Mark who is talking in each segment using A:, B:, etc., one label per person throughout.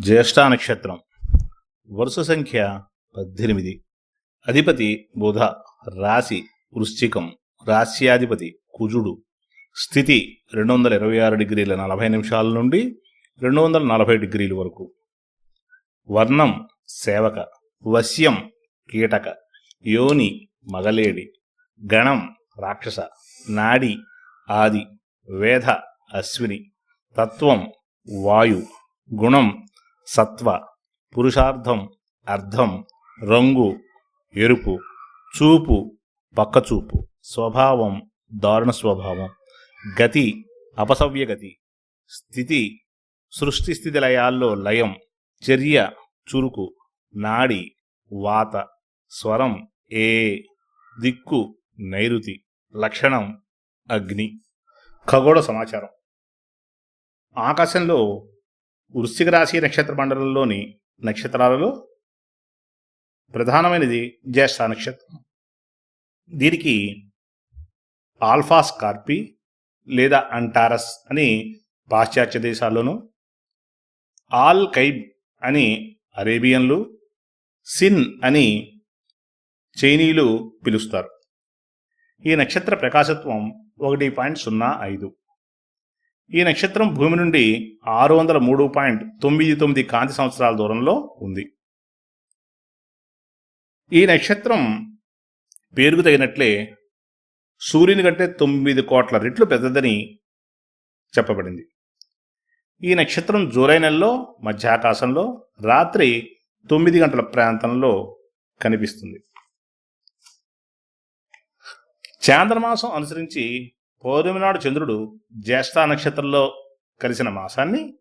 A: జ్యేష్ఠ నక్షత్రం వరుస సంఖ్య పద్దెనిమిది. అధిపతి బుధ రాశి వృశ్చికం. రాశ్యాధిపతి కుజుడు. స్థితి రెండు వందల ఇరవై ఆరు డిగ్రీల నలభై నిమిషాల నుండి రెండు వందల నలభై డిగ్రీల వరకు. వర్ణం సేవక వశ్యం కీటక యోని మగలేడి గణం రాక్షస నాడి ఆది వేధ అశ్విని తత్వం వాయు గుణం సత్వ పురుషార్థం అర్థం రంగు ఎరుపు చూపు పక్కచూపు స్వభావం దారుణ స్వభావం గతి అపసవ్య గతి స్థితి సృష్టి స్థితి లయాల్లో లయం చర్య చురుకు నాడి వాత స్వరం ఏ దిక్కు నైరుతి లక్షణం అగ్ని. ఖగోళ సమాచారం. ఆకాశంలో వృశ్చిక రాశి నక్షత్ర మండలంలోని నక్షత్రాలలో ప్రధానమైనది జ్యేష్ఠ నక్షత్రం. దీనికి ఆల్ఫా స్కార్పి లేదా అంటారస్ అని పాశ్చాత్య దేశాల్లోనూ ఆల్ కైబ్ అని అరేబియన్లు సిన్ అని చైనీయులు పిలుస్తారు. ఈ నక్షత్ర ప్రకాశత్వం ఒకటి పాయింట్ సున్నా ఐదు. ఈ నక్షత్రం భూమి నుండి ఆరు వందల మూడు పాయింట్ తొమ్మిది తొమ్మిది కాంతి సంవత్సరాల దూరంలో ఉంది. ఈ నక్షత్రం పేరుకు తగినట్లే సూర్యుని కంటే తొమ్మిది కోట్ల రెట్లు పెద్దదని చెప్పబడింది. ఈ నక్షత్రం జూలై నెలలో మధ్యాకాశంలో రాత్రి తొమ్మిది గంటల ప్రాంతంలో కనిపిస్తుంది. చాంద్రమాసం అనుసరించి పౌర్ణమి నాడు చంద్రుడు జ్యేష్ఠ నక్షత్రంలో కలిసిన మాసాన్ని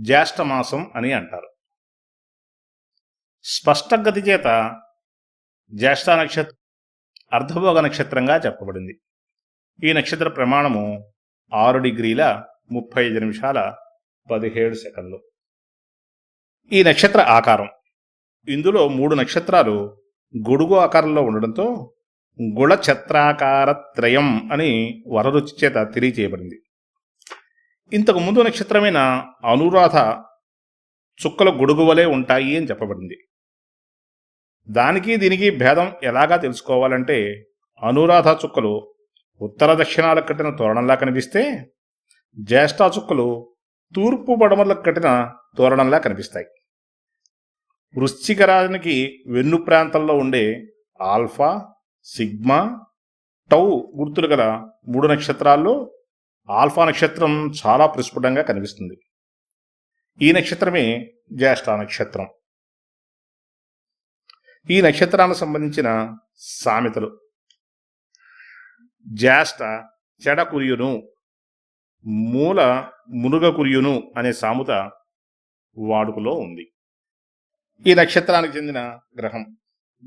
A: జ్యేష్ఠ మాసం అని అంటారు. స్పష్టగతి చేత జ్యేష్ఠ నక్షత్రం అర్ధభోగ నక్షత్రంగా చెప్పబడింది. ఈ నక్షత్ర ప్రమాణము ఆరు డిగ్రీల ముప్పై ఐదు నిమిషాల పదిహేడు సెకండ్లు. ఈ నక్షత్ర ఆకారం ఇందులో మూడు నక్షత్రాలు గొడుగు ఆకారంలో ఉండడంతో గుళఛత్రాకార త్రయం అని వరరుచి చేత తెలియచేయబడింది ఇంతకు ముందు నక్షత్రమైన అనురాధ చుక్కల గొడుగు వలె ఉంటాయి అని చెప్పబడింది. దానికి దీనికి భేదం ఎలాగా తెలుసుకోవాలంటే అనురాధ చుక్కలు ఉత్తర దక్షిణాలకు కట్టిన తోరణంలా కనిపిస్తే జ్యేష్ఠ చుక్కలు తూర్పు పడమలకు కట్టిన తోరణంలా కనిపిస్తాయి. వృశ్చిక రాజునికి వెన్ను ప్రాంతంలో ఉండే ఆల్ఫా సిగ్మా టౌ గుర్తులు గల మూడు నక్షత్రాల్లో ఆల్ఫా నక్షత్రం చాలా ప్రస్ఫుటంగా కనిపిస్తుంది. ఈ నక్షత్రమే జ్యేష్ఠ నక్షత్రం. ఈ నక్షత్రానికి సంబంధించిన సామెతలు. జ్యేష్ఠ చెడ కురియును మూల మునుగ కురియును అనే సామెత వాడుకలో ఉంది. ఈ నక్షత్రానికి చెందిన గ్రహం.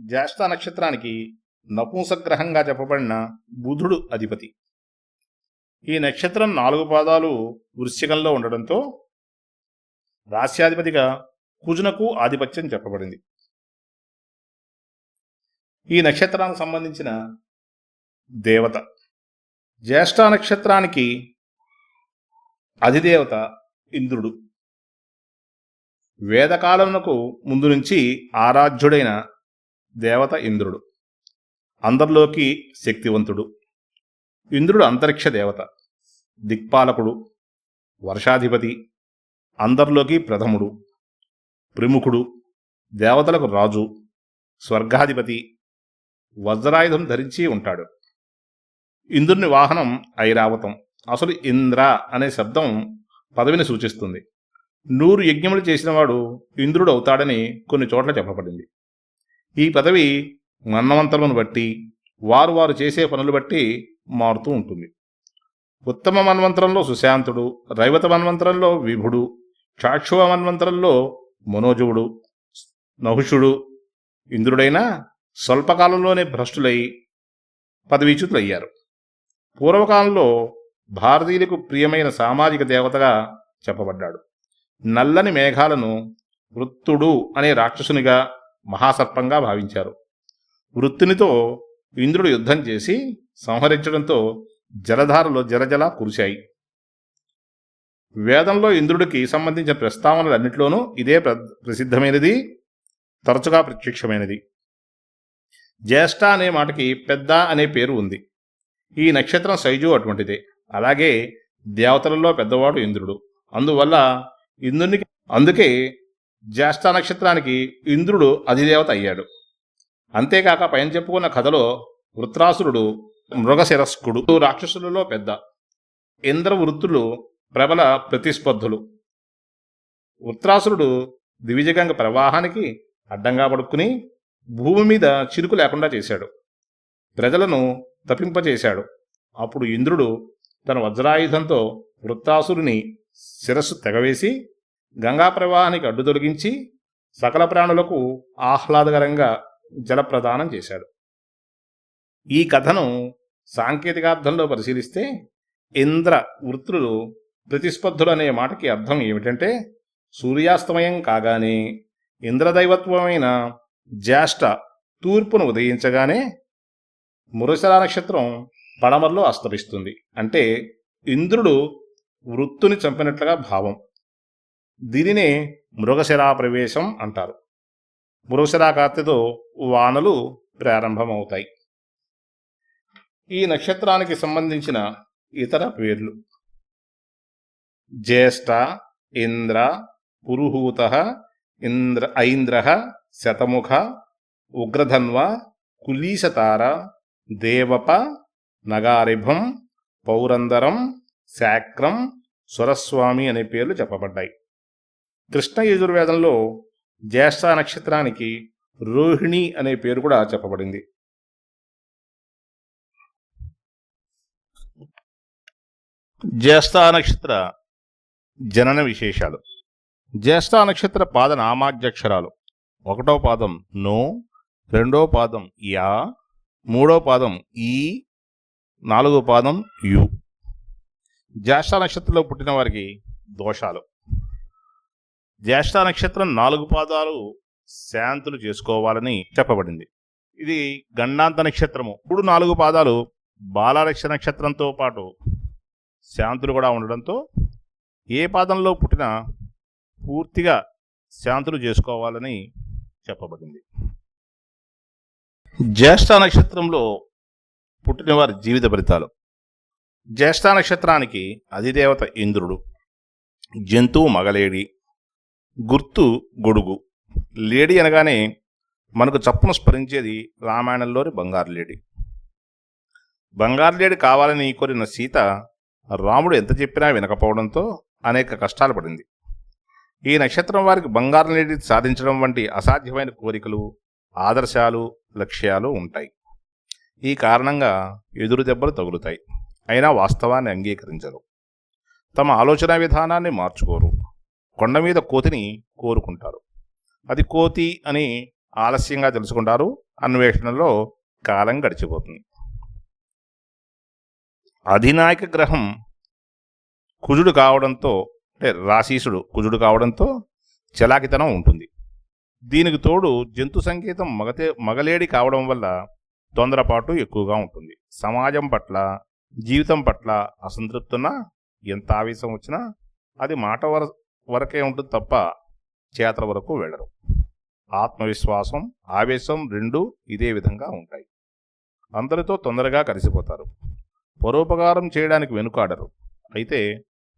A: జ్యేష్ఠ నక్షత్రానికి నపుంసగ్రహంగా చెప్పబడిన బుధుడు అధిపతి. ఈ నక్షత్రం నాలుగు పాదాలు వృశ్చికంలో ఉండడంతో రాస్యాధిపతిగా కుజునకు ఆధిపత్యం చెప్పబడింది. ఈ నక్షత్రానికి సంబంధించిన దేవత. జ్యేష్ఠ నక్షత్రానికి అధిదేవత ఇంద్రుడు. వేదకాలమునకు ముందు నుంచి ఆరాధ్యుడైన దేవత ఇంద్రుడు. అందరిలోకి శక్తివంతుడు. ఇంద్రుడు అంతరిక్ష దేవత దిక్పాలకుడు వర్షాధిపతి అందరిలోకి ప్రథముడు ప్రముఖుడు దేవతలకు రాజు స్వర్గాధిపతి వజ్రాయుధం ధరించి ఉంటాడు. ఇంద్రుని వాహనం ఐరావతం. అసలు ఇంద్ర అనే శబ్దం పదవిని సూచిస్తుంది. నూరు యజ్ఞములు చేసినవాడు ఇంద్రుడు అవుతాడని కొన్ని చోట్ల చెప్పబడింది. ఈ పదవి మన్నవంతలను బట్టి వారు వారు చేసే పనులు బట్టి మారుతూ ఉంటుంది. ఉత్తమ మన్వంతరంలో సుశాంతుడు రైవత మన్వంతరంలో విభుడు చాక్షువ మన్వంతరంలో మనోజువుడు నహుషుడు ఇంద్రుడైనా స్వల్పకాలంలోనే భ్రష్టులై పదవీచ్యుతులయ్యారు. పూర్వకాలంలో భారతీయులకు ప్రియమైన సామాజిక దేవతగా చెప్పబడ్డాడు. నల్లని మేఘాలను వృత్తుడు అనే రాక్షసునిగా మహాసర్పంగా భావించారు. వృత్తినితో ఇంద్రుడు యుద్ధం చేసి సంహరించడంతో జలధారలు జలజల కురిశాయి. వేదంలో ఇంద్రుడికి సంబంధించిన ప్రస్తావనలన్నింటిలోనూ ఇదే ప్ర- ప్రసిద్ధమైనది తరచుగా ప్రత్యక్షమైనది. జ్యేష్ఠ అనే మాటకి పెద్ద అనే పేరు ఉంది. ఈ నక్షత్రం సైజు అటువంటిదే. అలాగే దేవతలలో పెద్దవాడు ఇంద్రుడు. అందువల్ల ఇంద్రునికి అందుకే జ్యేష్ఠ నక్షత్రానికి ఇంద్రుడు అధిదేవత అయ్యాడు. అంతేకాక పైన చెప్పుకున్న కథలో వృత్రాసురుడు మృగశిరస్కుడు రాక్షసులలో పెద్ద ఇంద్రవృత్తులు ప్రబల ప్రతిస్పర్ధులు. వృత్రాసురుడు దివిజగంగ ప్రవాహానికి అడ్డంగా పడుకుని భూమి మీద చిరుకు లేకుండా చేశాడు. ప్రజలను తప్పింపచేశాడు అప్పుడు ఇంద్రుడు తన వజ్రాయుధంతో వృత్తాసురుని శిరస్సు తెగవేసి గంగా ప్రవాహానికి అడ్డు తొలగించి సకల ప్రాణులకు ఆహ్లాదకరంగా జలప్రదానం చేశాడు. ఈ కథను సాంకేతికార్థంలో పరిశీలిస్తే ఇంద్ర వృత్తులు ప్రతిస్పర్ధులు అనే మాటకి అర్థం ఏమిటంటే సూర్యాస్తమయం కాగానే ఇంద్రదైవత్వమైన జ్యేష్ఠ తూర్పును ఉదయించగానే మురసర నక్షత్రం పడమరలో అస్తమిస్తుంది. అంటే ఇంద్రుడు వృత్తుని చంపినట్లుగా భావం. దీనినే మృగశిరా ప్రవేశం అంటారు. మృగశిరా కార్తెతో వానలు ప్రారంభమవుతాయి. ఈ నక్షత్రానికి సంబంధించిన ఇతర పేర్లు. జ్యేష్ఠ ఇంద్ర పురుహూత ఇంద్ర ఐంద్ర శతముఖ ఉగ్రధన్వ కులీశతార దేవప నగారిభం పౌరందరం శాక్రం సురస్వామి అనే పేర్లు చెప్పబడ్డాయి. కృష్ణ యజుర్వేదంలో జ్యేష్ఠ నక్షత్రానికి రోహిణి అనే పేరు కూడా చెప్పబడింది. జ్యేష్ఠ నక్షత్ర జనన విశేషాలు. జ్యేష్ఠ నక్షత్ర పాద నామాధ్యక్షరాలు. ఒకటో పాదం నో రెండో పాదం యా మూడో పాదం ఈ నాలుగో పాదం యు. జ్యేష్ఠ నక్షత్రంలో పుట్టిన వారికి దోషాలు. జ్యేష్ఠ నక్షత్రం నాలుగు పాదాలు శాంతులు చేసుకోవాలని చెప్పబడింది. ఇది గండాంత నక్షత్రము. మూడు నాలుగు పాదాలు బాలారక్ష నక్షత్రంతో పాటు శాంతులు కూడా ఉండడంతో ఏ పాదంలో పుట్టినా పూర్తిగా శాంతులు చేసుకోవాలని చెప్పబడింది. జ్యేష్ఠ నక్షత్రంలో పుట్టిన వారి జీవిత ఫలితాలు. జ్యేష్ఠ నక్షత్రానికి అధిదేవత ఇంద్రుడు జంతువు మగలేడి గుర్తు గొడుగు. లేడీ అనగానే మనకు చప్పున స్మరించేది రామాయణంలోని బంగారు లేడి. బంగారు లేడి కావాలని కోరిన సీత రాముడు ఎంత చెప్పినా వినకపోవడంతో అనేక కష్టాలు పడింది. ఈ నక్షత్రం వారికి బంగారు లేడి సాధించడం వంటి అసాధ్యమైన కోరికలు ఆదర్శాలు లక్ష్యాలు ఉంటాయి. ఈ కారణంగా ఎదురు దెబ్బలు తగులుతాయి. అయినా వాస్తవాన్ని అంగీకరించరు. తమ ఆలోచన విధానాన్ని మార్చుకోరు. కొండ మీద కోతిని కోరుకుంటారు. అది కోతి అని ఆలస్యంగా తెలుసుకుంటారు. అన్వేషణలో కాలం గడిచిపోతుంది. అధినాయక గ్రహం కుజుడు కావడంతో అంటే రాశీసుడు కుజుడు కావడంతో చలాకితనం ఉంటుంది. దీనికి తోడు జంతు సంకేతం మగతే మగలేడి కావడం వల్ల తొందరపాటు ఎక్కువగా ఉంటుంది. సమాజం పట్ల జీవితం పట్ల అసంతృప్తున్నా ఎంత ఆవేశం వచ్చినా అది మాట వర వరకే ఉంటుంది తప్ప చేతల వరకు వెళ్ళరు. ఆత్మవిశ్వాసం ఆవేశం రెండు ఇదే విధంగా ఉంటాయి. అందరితో తొందరగా కలిసిపోతారు. పరోపకారం చేయడానికి వెనుకాడరు. అయితే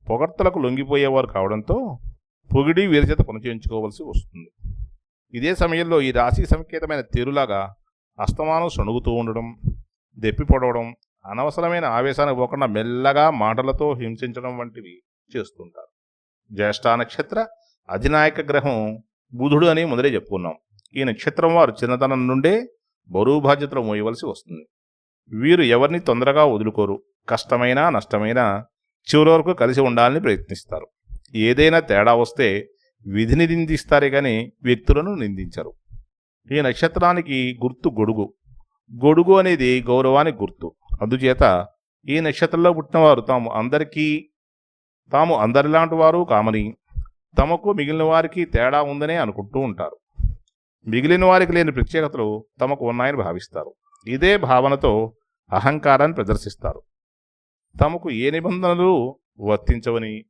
A: పొగడ్తలకు లొంగిపోయేవారు కావడంతో పొగిడి వీరిచేత కొనచేయించుకోవలసి వస్తుంది. ఇదే సమయంలో ఈ రాశి సంకేతమైన తీరులాగా అస్తమానం సణుగుతూ ఉండడం దెప్పి పొడవడం అనవసరమైన ఆవేశానికి పోకుండా మెల్లగా మాటలతో హింసించడం వంటివి చేస్తుంటారు. జ్యేష్ఠా నక్షత్ర అధినాయక గ్రహం బుధుడు అని మొదలే చెప్పుకున్నాం. ఈ నక్షత్రం వారు చిన్నతనం నుండే బరువు బాధ్యతలు మోయవలసి వస్తుంది. వీరు ఎవరిని తొందరగా వదులుకోరు. కష్టమైనా నష్టమైనా చివరి వరకు కలిసి ఉండాలని ప్రయత్నిస్తారు. ఏదైనా తేడా వస్తే విధిని నిందిస్తారే కానీ వ్యక్తులను నిందించరు. ఈ నక్షత్రానికి గుర్తు గొడుగు. గొడుగు అనేది గౌరవానికి గుర్తు. అందుచేత ఈ నక్షత్రంలో పుట్టినవారు తాము అందరికీ తాము అందరిలాంటి వారు కామని తమకు మిగిలిన వారికి తేడా ఉందనే అనుకుంటూ ఉంటారు. మిగిలిన వారికి లేని ప్రత్యేకతలు తమకు ఉన్నాయని భావిస్తారు. ఇదే భావనతో అహంకారాన్ని ప్రదర్శిస్తారు. తమకు ఏ నిబంధనలు వర్తించవని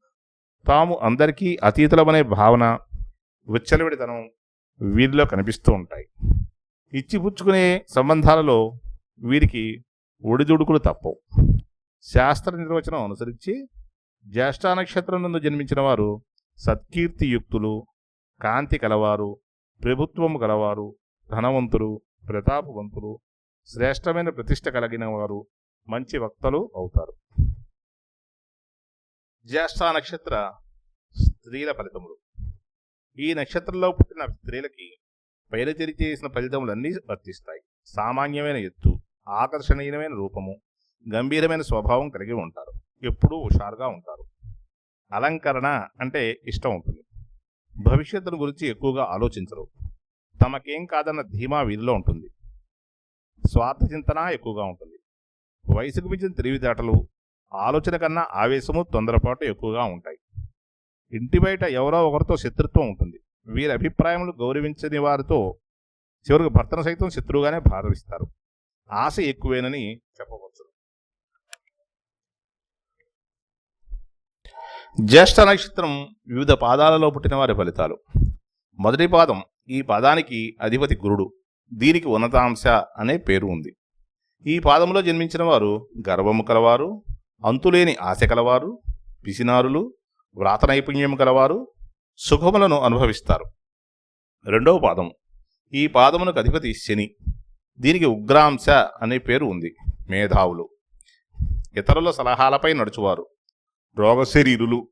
A: తాము అందరికీ అతీతులమనే భావన విచ్చలవిడితనం వీరిలో కనిపిస్తూ ఉంటాయి. ఇచ్చిపుచ్చుకునే సంబంధాలలో వీరికి ఒడిదుడుకులు తప్పవు. శాస్త్ర నిర్వచనం అనుసరించి జ్యేష్ఠ నక్షత్రం నందు జన్మించిన వారు సత్కీర్తియుక్తులు కాంతి కలవారు ప్రభుత్వము గలవారు ధనవంతులు ప్రతాపవంతులు శ్రేష్టమైన ప్రతిష్ట కలిగిన వారు మంచి వక్తలు అవుతారు. జ్యేష్ఠ నక్షత్ర స్త్రీల ఫలితములు. ఈ నక్షత్రంలో పుట్టిన స్త్రీలకి పైరతిరి చేసిన ఫలితములన్నీ వర్తిస్తాయి. సామాన్యమైన ఎత్తు ఆకర్షణీయమైన రూపము గంభీరమైన స్వభావం కలిగి ఉంటారు. ఎప్పుడూ హుషారుగా ఉంటారు. అలంకరణ అంటే ఇష్టం ఉంటుంది. భవిష్యత్తును గురించి ఎక్కువగా ఆలోచించరు. తమకేం కాదన్న ధీమా వీధిలో ఉంటుంది. స్వార్థ చింతన ఎక్కువగా ఉంటుంది. వయసుకు మించిన తెలివితేటలు ఆలోచన కన్నా ఆవేశము తొందరపాటు ఎక్కువగా ఉంటాయి. ఇంటి బయట ఎవరో ఒకరితో శత్రుత్వం ఉంటుంది. వీరి అభిప్రాయములు గౌరవించని వారితో చివరికి భర్తను సైతం శత్రువుగానే భావిస్తారు ఆశ ఎక్కువేనని చెప్పవచ్చు. జ్యేష్ఠ నక్షత్రం వివిధ పాదాలలో పుట్టిన వారి ఫలితాలు. మొదటి పాదం ఈ పాదానికి అధిపతి గురుడు. దీనికి ఉన్నతాంశ అనే పేరు ఉంది. ఈ పాదంలో జన్మించిన వారు గర్వము కలవారు అంతులేని ఆశ కలవారు పిసినారులు వ్రాత నైపుణ్యం కలవారు సుఖములను అనుభవిస్తారు. రెండవ పాదం ఈ పాదమునకు అధిపతి శని. దీనికి ఉగ్రాంశ అనే పేరు ఉంది. మేధావులు. ఇతరుల సలహాలపై నడుచువారు. రోగశరీరులు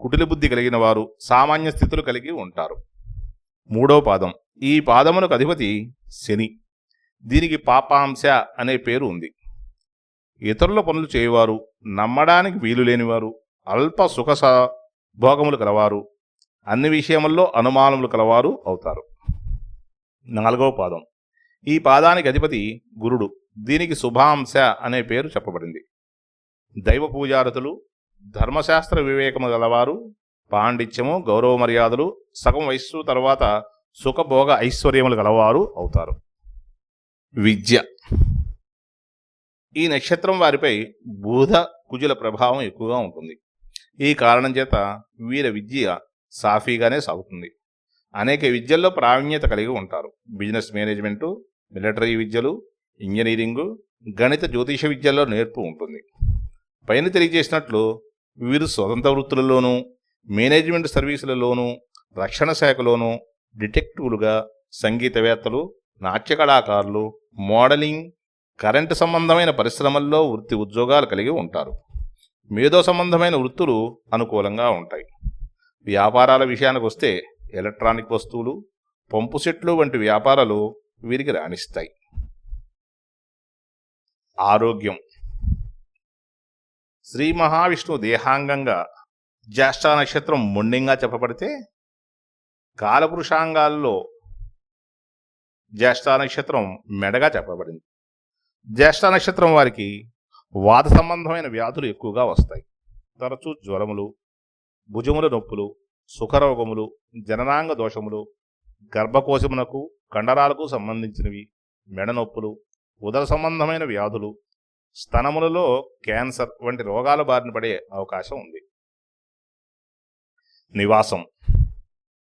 A: కుటిల బుద్ధి కలిగిన వారు సామాన్య స్థితులు కలిగి ఉంటారు. మూడవ పాదం. ఈ పాదమునకు అధిపతి శని. దీనికి పాపాంశ అనే పేరు ఉంది. ఇతరుల పనులు చేయవారు నమ్మడానికి వీలు లేనివారు అల్ప సుఖ భోగములు కలవారు అన్ని విషయముల్లో అనుమానములు కలవారు అవుతారు. నాలుగవ పాదం. ఈ పాదానికి అధిపతి గురుడు. దీనికి శుభాంశ అనే పేరు చెప్పబడింది. దైవ పూజారతులు ధర్మశాస్త్ర వివేకము గలవారు పాండిత్యము గౌరవ మర్యాదలు సగం వయస్సు తర్వాత సుఖభోగ ఐశ్వర్యములు గలవారు అవుతారు. విద్య. ఈ నక్షత్రం వారిపై బూధ కుజుల ప్రభావం ఎక్కువగా ఉంటుంది. ఈ కారణం చేత వీరి విద్య సాఫీగానే సాగుతుంది. అనేక విద్యల్లో ప్రావీణ్యత కలిగి ఉంటారు. బిజినెస్ మేనేజ్మెంటు మిలిటరీ విద్యలు ఇంజనీరింగు గణిత జ్యోతిష విద్యల్లో నేర్పు ఉంటుంది. పైన తెలియజేసినట్లు వీరు స్వతంత్ర వృత్తులలోనూ మేనేజ్మెంట్ సర్వీసులలోనూ రక్షణ శాఖలోనూ డిటెక్టివ్లుగా సంగీతవేత్తలు నాట్య కళాకారులు మోడలింగ్ కరెంటు సంబంధమైన పరిశ్రమల్లో వృత్తి ఉద్యోగాలు కలిగి ఉంటారు. మేధో సంబంధమైన వృత్తులు అనుకూలంగా ఉంటాయి. వ్యాపారాల విషయానికి వస్తే ఎలక్ట్రానిక్ వస్తువులు పంపు సెట్లు వంటి వ్యాపారాలు వీరికి రాణిస్తాయి. ఆరోగ్యం. శ్రీ మహావిష్ణు దేహాంగంగా జ్యేష్ఠ నక్షత్రం మొండింగా చెప్పబడితే కాలపురుషాంగాల్లో జ్యేష్ఠ నక్షత్రం మెడగా చెప్పబడింది. జ్యేష్ఠ నక్షత్రం వారికి వాత సంబంధమైన వ్యాధులు ఎక్కువగా వస్తాయి. తరచూ జ్వరములు భుజముల నొప్పులు సుఖరోగములు జననాంగ దోషములు గర్భకోశమునకు కండరాలకు సంబంధించినవి మెడ నొప్పులు ఉదర సంబంధమైన వ్యాధులు స్తనములలో క్యాన్సర్ వంటి రోగాల బారిన పడే అవకాశం ఉంది. నివాసం.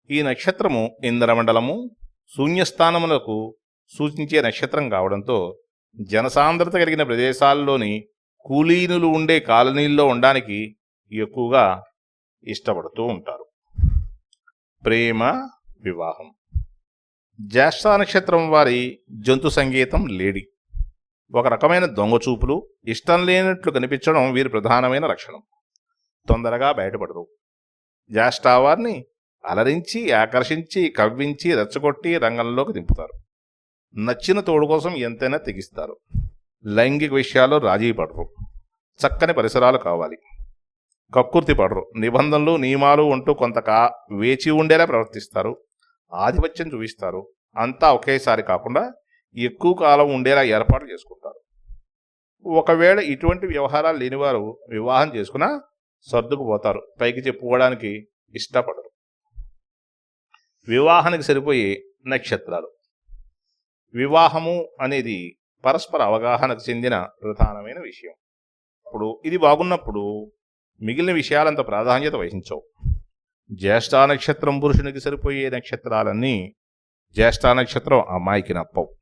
A: ఈ నక్షత్రము ఇంద్రమండలము శూన్యస్థానములకు సూచించే నక్షత్రం కావడంతో జనసాంద్రత కలిగిన ప్రదేశాల్లోని కూలీనులు ఉండే కాలనీల్లో ఉండడానికి ఎక్కువగా ఇష్టపడుతూ ఉంటారు. ప్రేమ వివాహం. జ్యేష్ఠ నక్షత్రం వారి జంతు సంగీతం లేడి. ఒక రకమైన దొంగ చూపులు ఇష్టం లేనట్లు కనిపించడం వీరి ప్రధానమైన లక్షణం. తొందరగా బయటపడరు. జ్యేష్ఠ అలరించి ఆకర్షించి కవ్వించి రెచ్చగొట్టి రంగంలోకి దింపుతారు. నచ్చిన తోడు కోసం ఎంతైనా తెగిస్తారు. లైంగిక విషయాల్లో రాజీ పడరు. చక్కని పరిసరాలు కావాలి. కక్కుర్తి పడరు. నిబంధనలు నియమాలు ఉంటూ కొంతకా వేచి ఉండేలా ప్రవర్తిస్తారు. ఆధిపత్యం చూపిస్తారు. అంతా ఒకేసారి కాకుండా ఎక్కువ కాలం ఉండేలా ఏర్పాటు చేసుకుంటారు ఒకవేళ ఇటువంటి వ్యవహారాలు లేనివారు వివాహం చేసుకున్నా సర్దుకుపోతారు పైకి చెప్పుకోవడానికి ఇష్టపడరు. వివాహానికి సరిపోయే నక్షత్రాలు. వివాహము అనేది పరస్పర అవగాహనకు చెందిన ప్రధానమైన విషయం. ఇప్పుడు ఇది బాగున్నప్పుడు మిగిలిన విషయాలంత ప్రాధాన్యత వహించవు. జ్యేష్ఠ నక్షత్రం పురుషునికి సరిపోయే నక్షత్రాలన్నీ జ్యేష్ఠ నక్షత్రం అమ్మాయికి నప్పవు.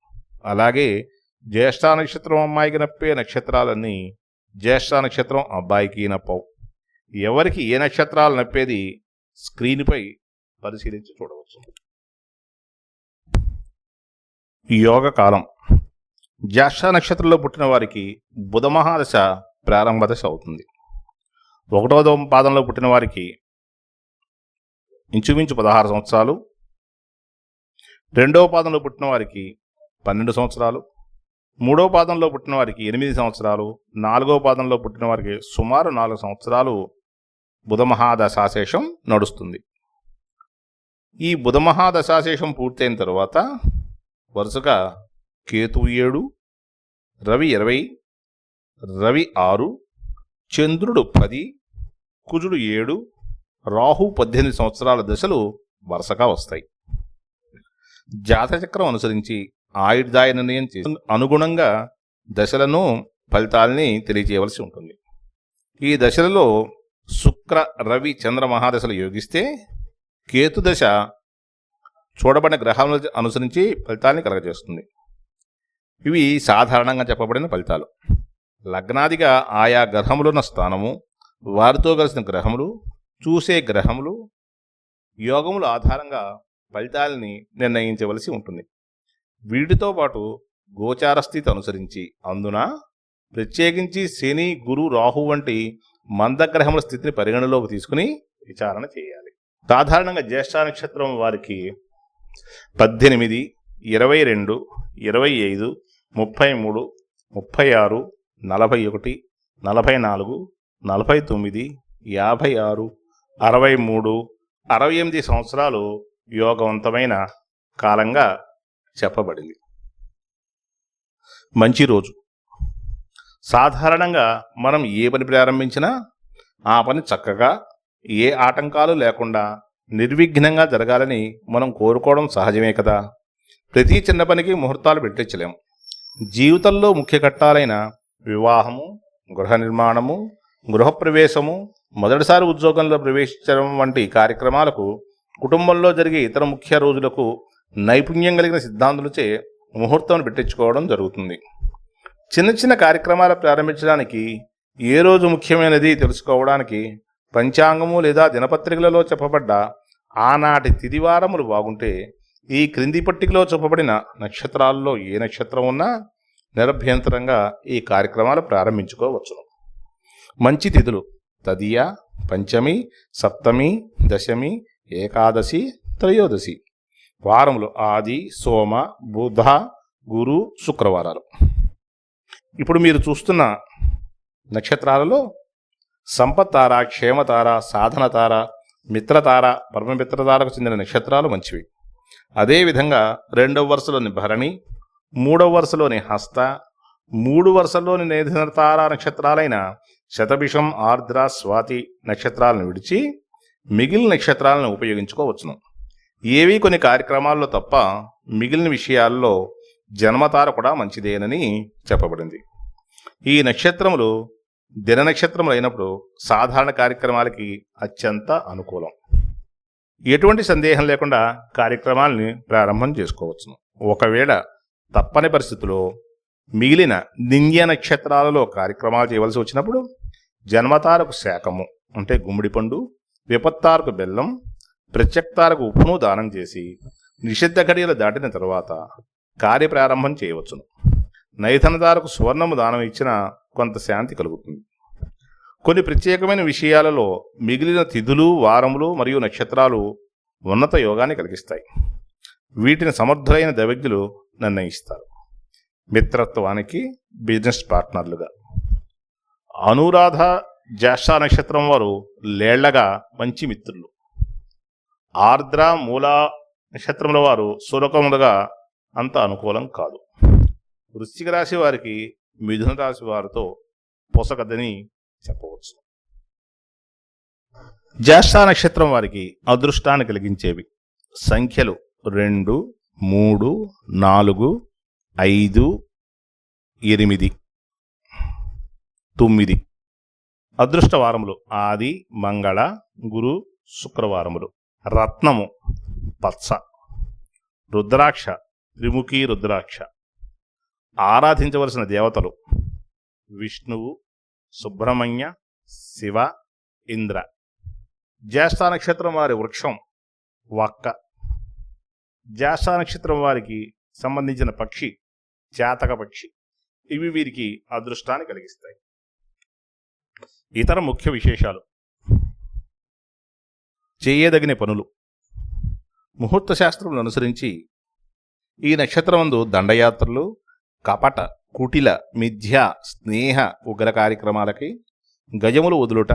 A: అలాగే జ్యేష్ఠ నక్షత్రం అమ్మాయికి నప్పే నక్షత్రాలన్నీ జ్యేష్ఠ నక్షత్రం అబ్బాయికి నప్పవు. ఎవరికి ఏ నక్షత్రాలు నప్పేది స్క్రీన్పై పరిశీలించి చూడవచ్చు. యోగ కాలం. జ్యేష్ఠ నక్షత్రంలో పుట్టిన వారికి బుధమహాదశ ప్రారంభ దశ అవుతుంది. ఒకటో పాదంలో పుట్టిన వారికి ఇంచుమించు పదహారు సంవత్సరాలు. రెండవ పాదంలో పుట్టిన వారికి పన్నెండు సంవత్సరాలు. మూడవ పాదంలో పుట్టిన వారికి ఎనిమిది సంవత్సరాలు నాలుగవ పాదంలో పుట్టిన వారికి సుమారు నాలుగు సంవత్సరాలు బుధమహాదశాశేషం నడుస్తుంది. ఈ బుధమహాదశాశేషం పూర్తయిన తరువాత వరుసగా కేతు ఏడు రవి ఇరవై రవి ఆరు చంద్రుడు పది కుజుడు ఏడు రాహు పద్దెనిమిది సంవత్సరాల దశలు వరుసగా వస్తాయి. జాతచక్రం అనుసరించి ఆయుర్దాయ నిర్ణయం చేసి అనుగుణంగా దశలను ఫలితాలని తెలియజేయవలసి ఉంటుంది. ఈ దశలలో శుక్ర రవి చంద్ర మహాదశలు యోగిస్తే కేతు దశ చూడబడిన గ్రహాలను అనుసరించి ఫలితాన్ని కలగజేస్తుంది. ఇవి సాధారణంగా చెప్పబడిన ఫలితాలు. లగ్నాదిగా ఆయా గ్రహములున్న స్థానము వారితో కలిసిన గ్రహములు చూసే గ్రహములు యోగముల ఆధారంగా ఫలితాలని నిర్ణయించవలసి ఉంటుంది. వీటితో పాటు గోచార స్థితి అనుసరించి అందున ప్రత్యేకించి శని గురు రాహు వంటి మందగ్రహముల స్థితిని పరిగణలోకి తీసుకుని విచారణ చేయాలి. సాధారణంగా జ్యేష్ఠ నక్షత్రం వారికి పద్దెనిమిది ఇరవై రెండు ఇరవై ఐదు ముప్పై మూడు ముప్పై ఆరు నలభై ఒకటి నలభై నాలుగు నలభై తొమ్మిది యాభై ఆరు అరవై మూడు అరవై ఎనిమిది సంవత్సరాలు యోగవంతమైన కాలంగా చెప్పబడింది. మంచి రోజు. సాధారణంగా మనం ఏ పని ప్రారంభించినా ఆ పని చక్కగా ఏ ఆటంకాలు లేకుండా నిర్విఘ్నంగా జరగాలని మనం కోరుకోవడం సహజమే కదా. ప్రతి చిన్న పనికి ముహూర్తాలు పెట్టించలేము జీవితంలో ముఖ్య ఘట్టాలైన వివాహము గృహ నిర్మాణము గృహప్రవేశము మొదటిసారి ఉద్యోగంలో ప్రవేశించడం వంటి కార్యక్రమాలకు కుటుంబంలో జరిగే ఇతర ముఖ్య రోజులకు నైపుణ్యం కలిగిన సిద్ధాంతులచే ముహూర్తం పెట్టించుకోవడం జరుగుతుంది. చిన్న చిన్న కార్యక్రమాలు ప్రారంభించడానికి ఏ రోజు ముఖ్యమైనది తెలుసుకోవడానికి పంచాంగము లేదా దినపత్రికలలో చెప్పబడ్డ ఆనాటి తిదివారములు బాగుంటే ఈ క్రింది పట్టికలో చెప్పబడిన నక్షత్రాల్లో ఏ నక్షత్రం ఉన్నా నిరభ్యంతరంగా ఈ కార్యక్రమాలు ప్రారంభించుకోవచ్చును. మంచి తిథులు తదియ పంచమి సప్తమి దశమి ఏకాదశి త్రయోదశి. వారములు ఆది సోమ బుధ గురు శుక్రవారాలు. ఇప్పుడు మీరు చూస్తున్న నక్షత్రాలలో సంపత్తార క్షేమతార సాధనతార మిత్రతార పరమమిత్రతారకు చెందిన నక్షత్రాలు మంచివి. అదేవిధంగా రెండవ వరుసలోని భరణి మూడవ వరుసలోని హస్త మూడు వరుసల్లోని నేధనతార నక్షత్రాలైన శతభిషం ఆర్ద్ర స్వాతి నక్షత్రాలను విడిచి మిగిలిన నక్షత్రాలను ఉపయోగించుకోవచ్చును. ఏవి కొన్ని కార్యక్రమాల్లో తప్ప మిగిలిన విషయాల్లో జన్మతార కూడా మంచిదేనని చెప్పబడింది. ఈ నక్షత్రములు దిన నక్షత్రములు అయినప్పుడు సాధారణ కార్యక్రమాలకి అత్యంత అనుకూలం. ఎటువంటి సందేహం లేకుండా కార్యక్రమాలని ప్రారంభం చేసుకోవచ్చును. ఒకవేళ తప్పని పరిస్థితిలో మిగిలిన నింద్య నక్షత్రాలలో కార్యక్రమాలు చేయవలసి వచ్చినప్పుడు జన్మతారకు శాఖము అంటే గుమ్మడి పండు విపత్తారకు బెల్లం ప్రత్యక్తాలకు ఉప్పును దానం చేసి నిషిద్ధ ఘడియలు దాటిన తరువాత కార్యప్రారంభం చేయవచ్చును. నైధనదారకు సువర్ణము దానం ఇచ్చిన కొంత శాంతి కలుగుతుంది. కొన్ని ప్రత్యేకమైన విషయాలలో మిగిలిన తిథులు వారములు మరియు నక్షత్రాలు ఉన్నత యోగాన్ని కలిగిస్తాయి. వీటిని సమర్థులైన దైవజ్ఞులు నిర్ణయిస్తారు. మిత్రత్వానికి బిజినెస్ పార్ట్నర్లుగా. అనురాధ జ్యేష్ఠ నక్షత్రం వారు లేళ్ళగా మంచి మిత్రులు. ఆర్ద్ర మూల నక్షత్రముల వారు సురకములుగా అంత అనుకూలం కాదు. వృశ్చిక రాశి వారికి మిథున రాశి వారితో పొసగదని చెప్పవచ్చు. జ్యేష్ఠ నక్షత్రం వారికి అదృష్టాన్ని కలిగించేవి. సంఖ్యలు రెండు మూడు నాలుగు ఐదు ఎనిమిది తొమ్మిది. అదృష్ట వారములు ఆది మంగళ గురు శుక్రవారములు. రత్నము పచ్చ. రుద్రాక్ష త్రిముఖి రుద్రాక్ష. ఆరాధించవలసిన దేవతలు విష్ణువు సుబ్రహ్మణ్య శివ ఇంద్ర. జ్యేష్ఠ నక్షత్రం వారి వృక్షం వక్క. జ్యేష్ఠ నక్షత్రం వారికి సంబంధించిన పక్షి చేతక పక్షి ఇవి వీరికి అదృష్టాన్ని కలిగిస్తాయి. ఇతర ముఖ్య విశేషాలు. చేయదగిన పనులు. ముహూర్త శాస్త్రములను అనుసరించి ఈ నక్షత్రమందు దండయాత్రలు కపట కుటిల మిథ్య స్నేహ ఉగ్ర కార్యక్రమాలకి గజములు వదులుట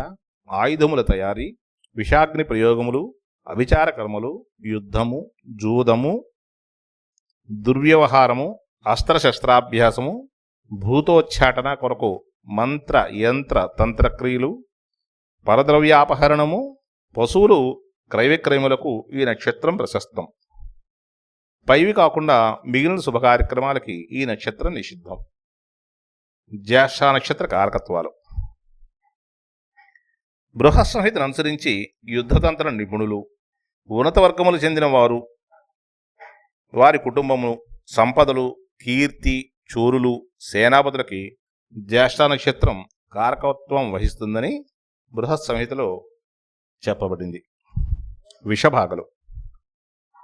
A: ఆయుధముల తయారీ విషాగ్ని ప్రయోగములు అవిచార కర్మలు యుద్ధము జూదము దుర్వ్యవహారము అస్త్రశస్త్రాభ్యాసము భూతోచ్చాటన కొరకు మంత్ర యంత్ర తంత్రక్రియలు పరద్రవ్యాపహరణము పశువులు క్రయవిక్రయములకు ఈ నక్షత్రం ప్రశస్తం. పైవి కాకుండా మిగిలిన శుభ కార్యక్రమాలకి ఈ నక్షత్రం నిషిద్ధం. జ్యేష్ఠ నక్షత్ర కారకత్వాలు. బృహస్సంహితను అనుసరించి యుద్ధతంత్ర నిపుణులు ఉన్నత వర్గములు చెందిన వారు వారి కుటుంబము సంపదలు కీర్తి చోరులు సేనాపతులకి జ్యేష్ఠ నక్షత్రం కారకత్వం వహిస్తుందని బృహత్ సంహితలో చెప్పబడింది. విషభాగలు.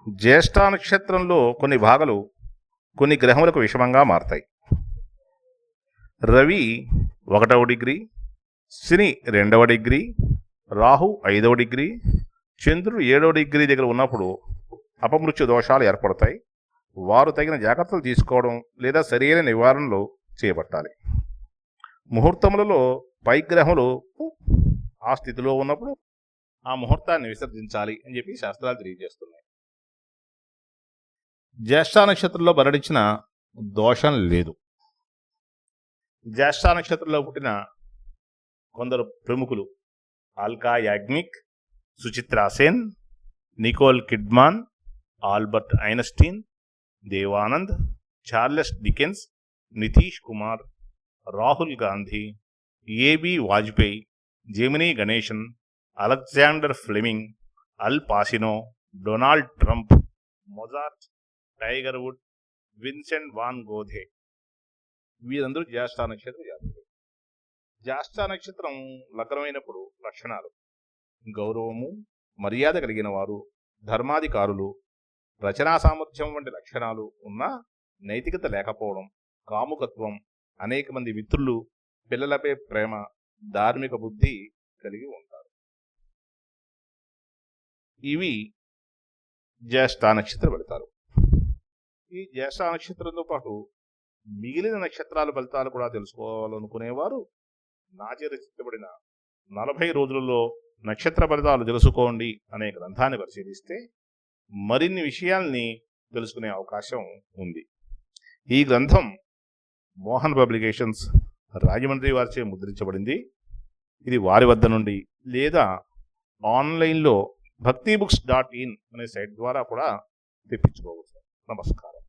A: జ్యేష్ఠ నక్షత్రంలో కొన్ని భాగలు కొన్ని గ్రహములకు విషమంగా మారతాయి. రవి ఒకటవ డిగ్రీ శని రెండవ డిగ్రీ రాహు ఐదవ డిగ్రీ చంద్రుడు ఏడవ డిగ్రీ దగ్గర ఉన్నప్పుడు అపమృత్యు దోషాలు ఏర్పడతాయి. వారు తగిన జాగ్రత్తలు తీసుకోవడం లేదా సరైన నివారణలు చేపట్టాలి. ముహూర్తములలో పై గ్రహములు ఆ స్థితిలో ఉన్నప్పుడు ఆ ముహూర్తాన్ని విసర్జించాలి అని చెప్పి శాస్త్రాలు తెలియజేస్తున్నాయి. జ్యేష్ఠ నక్షత్రంలో బరడించిన దోషం లేదు. జ్యేష్ఠ నక్షత్రంలో పుట్టిన కొందరు ప్రముఖులు Alka Yagnik Suchitra Sen Nicole Kidman Albert Einstein Dev Anand Charles Dickens Nitish Kumar Rahul Gandhi A B Vajpayee Gemini Ganesan Alexander Fleming Al Pacino Donald Trump Mozart Tiger Wood Vincent van Gogh. వీరందరూ జ్యేష్ఠ నక్షత్ర జాతకులు. జ్యేష్ఠ నక్షత్రం లగ్నమైనప్పుడు లక్షణాలు. గౌరవము మర్యాద కలిగిన వారు ధర్మాధికారులు రచనా సామర్థ్యం వంటి లక్షణాలు ఉన్నా నైతికత లేకపోవడం కాముకత్వం అనేక మంది మిత్రులు పిల్లలపై ప్రేమ ధార్మిక బుద్ధి కలిగి ఉంటారు ఇవి జ్యేష్ఠ నక్షత్ర ఫలితాలు ఈ జ్యేష్ఠ నక్షత్రంతో పాటు మిగిలిన నక్షత్రాల ఫలితాలు కూడా తెలుసుకోవాలనుకునేవారు నాచే రచించబడిన నలభై రోజులలో నక్షత్ర ఫలితాలు తెలుసుకోండి అనే గ్రంథాన్ని పరిశీలిస్తే మరిన్ని విషయాల్ని తెలుసుకునే అవకాశం ఉంది. ఈ గ్రంథం మోహన్ పబ్లికేషన్స్ రాజమండ్రి వారిచే ముద్రించబడింది. ఇది వారి వద్ద నుండి లేదా ఆన్లైన్లో భక్తి బుక్స్ డాట్ ఇన్ అనే సైట్ ద్వారా కూడా తెప్పించుకోవచ్చు. నమస్కారం.